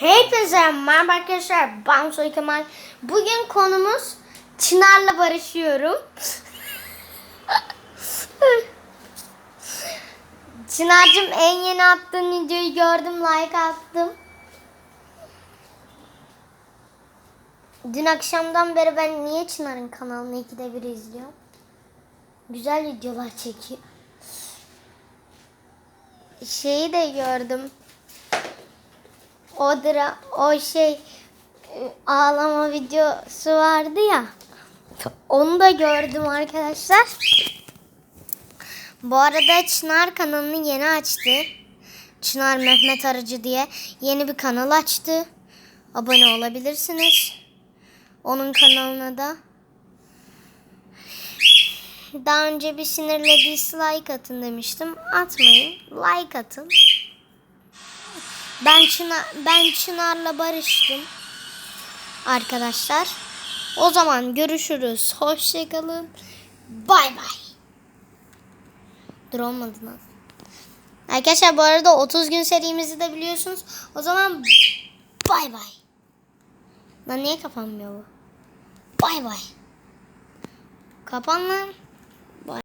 Hepinize merhaba arkadaşlar. Ben Soy Kemal. Bugün konumuz Çınar'la barışıyorum. Çınar'cığım en yeni attığın videoyu gördüm. Like attım. Dün akşamdan beri ben niye Çınar'ın kanalını ikide bir izliyorum? Güzel videolar çekiyor. Şeyi de gördüm. O o şey ağlama videosu vardı ya. Onu da gördüm arkadaşlar. Bu arada Çınar kanalını yeni açtı. Çınar Mehmet Arıcı diye yeni bir kanal açtı. Abone olabilirsiniz. Onun kanalına da. Daha önce bir sinirle dislike atın demiştim. Atmayın. Like atın. Ben Çınar ben Çınar'la barıştım. Arkadaşlar. O zaman görüşürüz. Hoşçakalın. Bay bay. Dur olmadı lan. Arkadaşlar bu arada 30 gün serimizi de biliyorsunuz. O zaman bay bay. Lan niye kapanmıyor bu? Bay bay. Kapan lan.